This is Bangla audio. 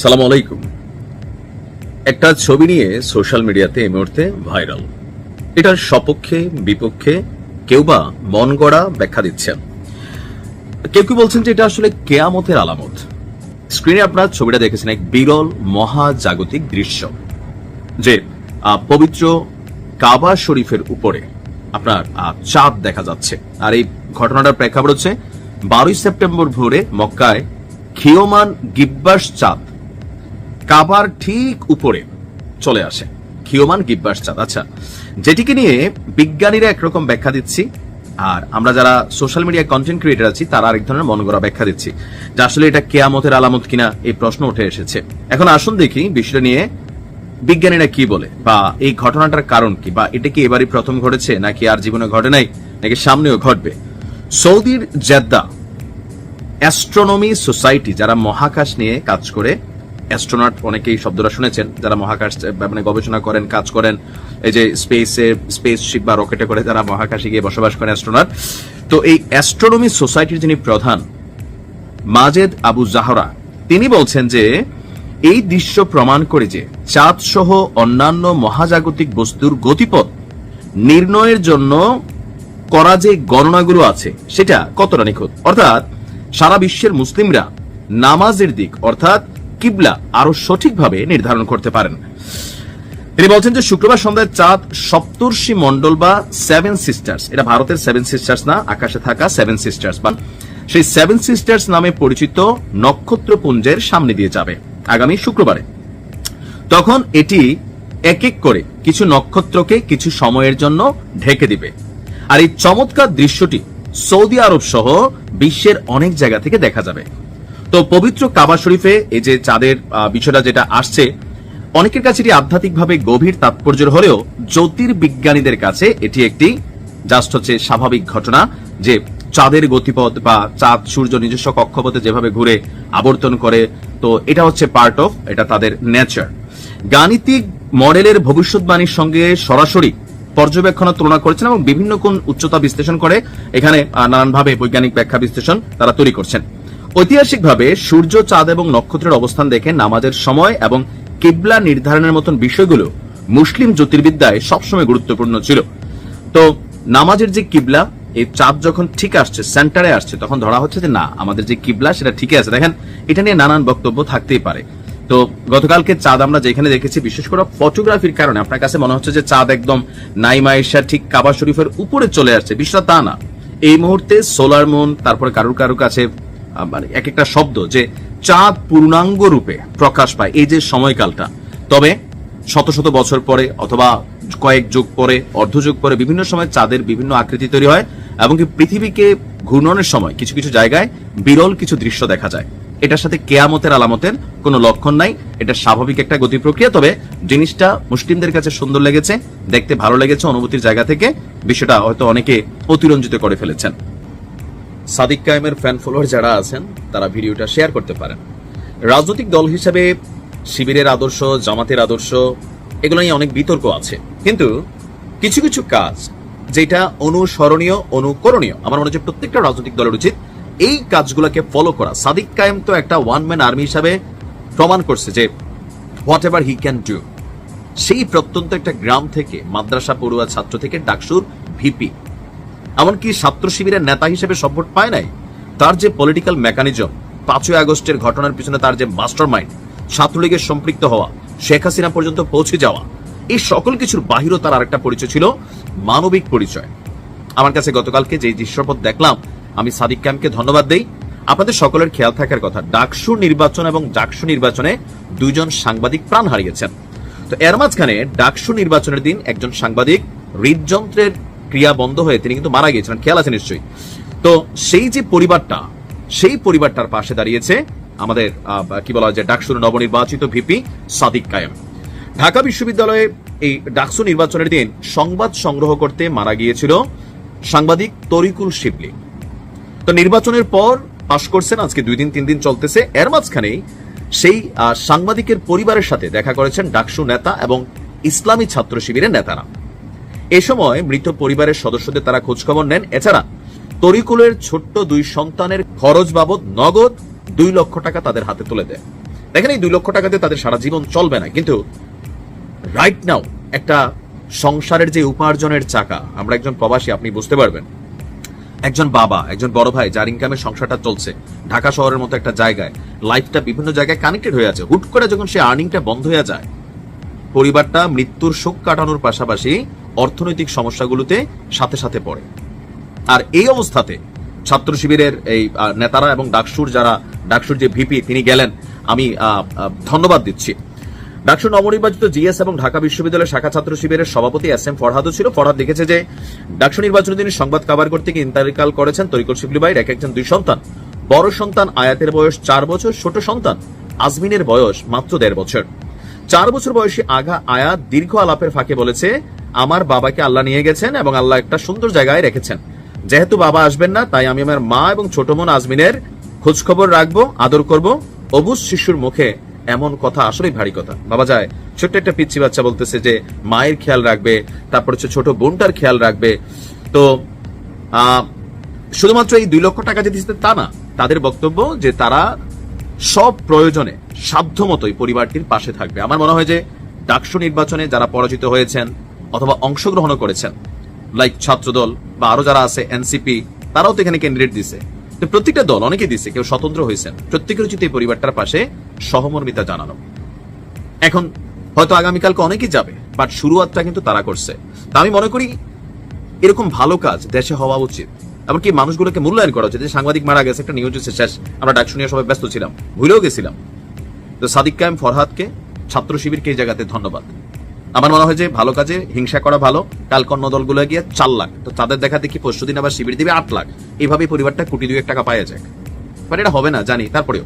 সালাম আলাইকুম। একটা ছবি নিয়ে সোশ্যাল মিডিয়াতে এই মুহূর্তে ভাইরাল। এটার সপক্ষে, বিপক্ষে কেউ বা মন গড়া ব্যাখ্যা দিচ্ছেন। কেউ কেউ বলছেন যে এটা আসলে কেয়ামতের আলামত। স্ক্রিনে আপনার ছবিটা দেখেছেন এক বিরল মহাজাগতিক দৃশ্য যে পবিত্র কাবা শরীফের উপরে আপনার চাঁদ দেখা যাচ্ছে। আর এই ঘটনাটার প্রেক্ষাপট হচ্ছে বারোই সেপ্টেম্বর ভোরে মক্কায় খিওমান গিব্বাস চাঁদ কাবার ঠিক উপরে চলে আসে। খিওমান গিব্বাস চাঁদ। আচ্ছা যেটিকে নিয়ে বিজ্ঞানীরা একরকম ব্যাখ্যা দিচ্ছি, আর আমরা যারা সোশ্যাল মিডিয়া কন্টেন্ট ক্রিয়েটার আছি, তারা আরেক ধরনের মন গড়া ব্যাখ্যা দিচ্ছি, যে আসলে এটা কেয়ামতের আলামত কিনা এই প্রশ্ন উঠে এসেছে। এখন আসুন দেখি বিষয়টা নিয়ে বিজ্ঞানীরা কি বলে, বা এই ঘটনাটার কারণ কি, বা এটা কি এবারই প্রথম ঘটেছে, নাকি আর জীবনে ঘটে নাই, নাকি সামনেও ঘটবে? সৌদির জেদ্দা অ্যাস্ট্রোনমি সোসাইটি যারা মহাকাশ নিয়ে কাজ করে অ্যাস্ট্রোনট অনেকেই শব্দটা শুনেছেন, যারা মহাকাশ মানে গবেষণা করেন, কাজ করেন, এই যে স্পেসে স্পেস শিপ বা রকেটে করে যারা মহাকাশে গিয়ে বসবাস করেন অ্যাস্ট্রোনট তো এই অ্যাস্ট্রোনমি সোসাইটির যিনি প্রধান, মাজেদ আবু জাহরা, তিনি বলছেন যে, এই দৃশ্য প্রমাণ করে যে চাঁদ সহ অন্যান্য মহাজাগতিক বস্তুর গতিপথ নির্ণয়ের জন্য করা যে গণনাগুলো আছে, সেটা কতটা নিখুঁত? অর্থাৎ সারা বিশ্বের মুসলিমরা নামাজের দিক, অর্থাৎ কিবলা আরও সঠিকভাবে নির্ধারণ করতে পারেন। তিনি বলছেন যে শুক্রবার সন্ধ্যায় চাঁদ সপ্তর্ষি মন্ডল বা সেভেন সিস্টার্স এটা ভারতের সেভেন সিস্টার্স না, আকাশে থাকা সেভেন সিস্টার্স বা সেই সেভেন সিস্টার্স নামে পরিচিত নক্ষত্রপুঞ্জের সামনে দিয়ে যাবে আগামী শুক্রবারে। তখন এটি এক এক করে কিছু নক্ষত্রকে কিছু সময়ের জন্য ঢেকে দিবে। আর এই চমৎকার দৃশ্যটি সৌদি আরব সহ বিশ্বের অনেক জায়গা থেকে দেখা যাবে। তো পবিত্র কাবা শরীফে এই যে চাঁদের বিষয়টা যেটা আসছে, অনেকের কাছে এটি আধ্যাত্মিকভাবে গভীর তাৎপর্যের হলেও জ্যোতির্বিজ্ঞানীদের কাছে এটি একটি জাস্ট হচ্ছে স্বাভাবিক ঘটনা যে চাঁদের গতিপথ বা চাঁদ, সূর্য নিজস্ব কক্ষপথে যেভাবে ঘুরে আবর্তন করে, তো এটা হচ্ছে পার্ট অফ এটা তাদের নেচার গাণিতিক মডেলের ভবিষ্যৎবাণীর সঙ্গে সরাসরি পর্যবেক্ষণের তুলনা করেছেন এবং বিভিন্ন কোন উচ্চতা বিশ্লেষণ করে এখানে নানানভাবে বৈজ্ঞানিক ব্যাখ্যা বিশ্লেষণ তারা তৈরি করছেন। ঐতিহাসিকভাবে সূর্য, চাঁদ এবং নক্ষত্রের অবস্থান দেখে নামাজের সময় এবং কিবলা নির্ধারণের মতন বিষয়গুলো মুসলিম জ্যোতির্বিদ্যায় সবসময় গুরুত্বপূর্ণ ছিল। তো নামাজের যে কিবলা, এই চাঁদ যখন ঠিক আসছে, সেন্টারে আসছে, তখন ধরা হচ্ছে যে না, আমাদের যে কিবলা সেটা ঠিকই আছে। দেখেন, এটা নিয়ে নানান বক্তব্য থাকতেই পারে। তো গতকালকে চাঁদ আমরা যেখানে দেখেছি, বিশেষ করে ফটোগ্রাফির কারণে আপনার কাছে মনে হচ্ছে যে চাঁদ একদম নাইমা ঈশা ঠিক কাবা শরীফের উপরে চলে আসছে। বিষয়টা তা না। এই মুহূর্তে সোলার মুন, তারপরে কারুর কারুর কাছে মানে এক একটা শব্দ যে চাঁদ পূর্ণাঙ্গ রূপে প্রকাশ পায় এই যে সময়কালটা। তবে শত শত বছর পরে অথবা কয়েক যুগ পরে অর্ধযুগ পরে বিভিন্ন সময় চাঁদের বিভিন্ন আকৃতি তৈরি হয় এবং কি পৃথিবীকে ঘূর্ণনের সময় কিছু কিছু জায়গায় বিরল কিছু দৃশ্য দেখা যায়। এটার সাথে কেয়ামতের আলামতের কোনো লক্ষণ নাই, এটা স্বাভাবিক একটা গতি প্রক্রিয়া তবে জিনিসটা মুসলিমদের কাছে সুন্দর লেগেছে, দেখতে ভালো লেগেছে, অনুভূতির জায়গা থেকে। বিষয়টা হয়তো অনেকে অতিরঞ্জিত করে ফেলেছেন। সাদিক কায়েমের ফ্যান ফলোয়ার যারা আছেন, তারা ভিডিওটা শেয়ার করতে পারেন। রাজনৈতিক দল হিসেবে শিবিরের আদর্শ, জামাতের আদর্শ এগুলো নিয়ে অনেক বিতর্ক আছে। কিন্তু কিছু কিছু কাজ যেটা অনুসরণীয়, অনুকরণীয়, আমার মনে হচ্ছে প্রত্যেকটা রাজনৈতিক দলের উচিত, এই কাজগুলোকে ফলো করা। সাদিক কায়েম তো একটা ওয়ান ম্যান আর্মি হিসাবে প্রমাণ করছে যে whatever he can do সেই প্রত্যন্ত একটা গ্রাম থেকে, মাদ্রাসা পড়ুয়া ছাত্র থেকে ডাকসুর ভিপি এমনকি ছাত্র শিবিরের নেতা হিসেবে সপোর্ট পায় নাই। তার যে পলিটিক্যাল মেকানিজম পাঁচই আগস্টের ঘটনার পিছনে তার যে মাস্টার মাইন্ড ছাত্রলীগের সম্পৃক্ত হওয়া, শেখ হাসিনা পর্যন্ত পৌঁছে যাওয়া, এই সকল কিছুর বাহিরও তার আরেকটা পরিচয় ছিল, মানবিক পরিচয়। আমার কাছে গতকালকে যে দৃশ্যপথ দেখলাম, আমি সাদিক ক্যাম্পকে ধন্যবাদ দেই। আপনাদের সকলের খেয়াল থাকার কথা, ডাকসু নির্বাচন এবং ডাকসু নির্বাচনে দুইজন সাংবাদিক প্রাণ হারিয়েছেন। তো এর মাঝখানে ডাকসু নির্বাচনের দিন একজন সাংবাদিক হৃদযন্ত্রের ক্রিয়া বন্ধ হয়ে তিনি কিন্তু মারা গিয়েছিলেন। খেয়াল আছে নিশ্চয়ই। তো সেই যে পরিবারটা, সেই পরিবারটার পাশে দাঁড়িয়েছে আমাদের কি বলা হয় যে ডাকসুর নবনির্বাচিত ভিপি সাদিক কায়েম। ঢাকা বিশ্ববিদ্যালয়ে এই ডাকসু নির্বাচনের দিন সংবাদ সংগ্রহ করতে মারা গিয়েছিল সাংবাদিক তরিকুল শিবলি। তো নির্বাচনের পর পাশ করছেন, আজকে দুই দিন, তিন দিন চলতেছে। এর মাঝখানেই সেই সাংবাদিকের পরিবারের সাথে দেখা করেছেন ডাকসু নেতা এবং ইসলামী ছাত্র শিবিরের নেতারা। এ সময় মৃত পরিবারের সদস্যদের তারা খোঁজখবর নেন। এছাড়া তরিকুলের ছোট্ট দুই সন্তানের খরচ বাবদ নগদ দুই লক্ষ টাকা তাদের হাতে তুলে দেয়। দেখেন, এই দুই লক্ষ টাকাতে তাদের সারা জীবন চলবে না। কিন্তু রাইট নাও একটা সংসারের যে উপার্জনের চাকা, আমরা একজন প্রবাসী, আপনি বুঝতে পারবেন। একজন বাবা, একজন বড় ভাই, যার ইনকামের সংসারটা চলছে, ঢাকা শহরের মতো একটা জায়গায় লাইফটা বিভিন্ন জায়গায় কানেক্টেড হয়ে আছে। হুট করে যখন সে আর্নিংটা বন্ধ হয়ে যায়, পরিবারটা মৃত্যুর শোক কাটানোর পাশাপাশি অর্থনৈতিক সমস্যাগুলোতে সাথে সাথে পড়ে। আর এই অবস্থাতে ছাত্র শিবিরের এই নেতারা এবং ডাকসুর যারা, ডাকসুর যে ভিপি, তিনি গেলেন। আমি ধন্যবাদ দিচ্ছি। ডাকসু নবনির্বাচিত জিএস এবং ঢাকা বিশ্ববিদ্যালয়ের শাখা ছাত্র শিবিরের সভাপতি এস এম ফরহাদও ছিল। ফরহাদ লিখেছে যে, ডাকসু নির্বাচনে তিনি সংবাদ কাবার করতে গিয়ে ইন্তারিকাল করেছেন তরিকুল শিবলি ভাইয়ের এক একজন দুই সন্তান। বড় সন্তান আয়াতের বয়স চার বছর, ছোট সন্তান আজমিনের বয়স মাত্র দেড় বছর। চার বছর বয়সী আঘা আয়া দীর্ঘ আলাপের ফাঁকে বলেছে, আমার বাবাকে আল্লাহ নিয়ে গেছেন এবং আল্লাহ একটা সুন্দর জায়গায় রেখেছেন। যেহেতু বাবা আসবেন না, তাই আমি আমার মা এবং ছোট বোন আজমিনের খোঁজ খবর রাখব, আদর করব। অবুজ শিশুর মুখে এমন কথা আসলেই ভারী কথা। বাবা যায়, ছোট্ট একটা পিচ্ছি বাচ্চা বলতেছে যে, মায়ের খেয়াল রাখবে, তারপর হচ্ছে ছোট বোনটার খেয়াল রাখবে। তো শুধুমাত্র এই দুই লক্ষ টাকা যে দিচ্ছে তা না, তাদের বক্তব্য যে তারা সব প্রয়োজনে সাধ্য মতোই পরিবারটির পাশে থাকবে। আমার মনে হয় যে ডাকসু নির্বাচনে যারা পরাজিত হয়েছেন অথবা অংশগ্রহণ করেছেন লাইক ছাত্রদল বা আরও যারা আছে এনসিপি তারাও তো এখানে ক্যান্ডিডেট দিছে। তো প্রত্যেকটা দল অনেকে দিছে, কেউ স্বতন্ত্র হয়েছেন। প্রত্যেকের উচিত এই পরিবারটার পাশে সহমর্মিতা জানানো। এখন হয়তো আগামীকালকে অনেকেই যাবে বাট শুরুয়াতটা কিন্তু তারা করছে। তা আমি মনে করি এরকম ভালো কাজ দেশে হওয়া উচিত। এমনকি মানুষগুলোকে মূল্যায়ন করা উচিত যে সাংবাদিক মারা গেছে, একটা নিউজ শেষ। আমরা ডাক শুনিয়ে সবাই ব্যস্ত ছিলাম, ভুলেও গেছিলাম। তো সাদিক কায়েম, ফরহাদকে, ছাত্র শিবিরকে এই জায়গাতে ধন্যবাদ। আমার মনে হয় যে ভালো কাজে, হিংসা করা ভালো কাল অন্য দলগুলো গিয়ে চার লাখ। তো তাদের দেখা দেখি পরশু দিন আবার শিবির দিবে আট লাখ? এইভাবে পরিবারটা কোটি দুই এক টাকা পাওয়া যায়। বাট এটা হবে না, জানি, তারপরেও।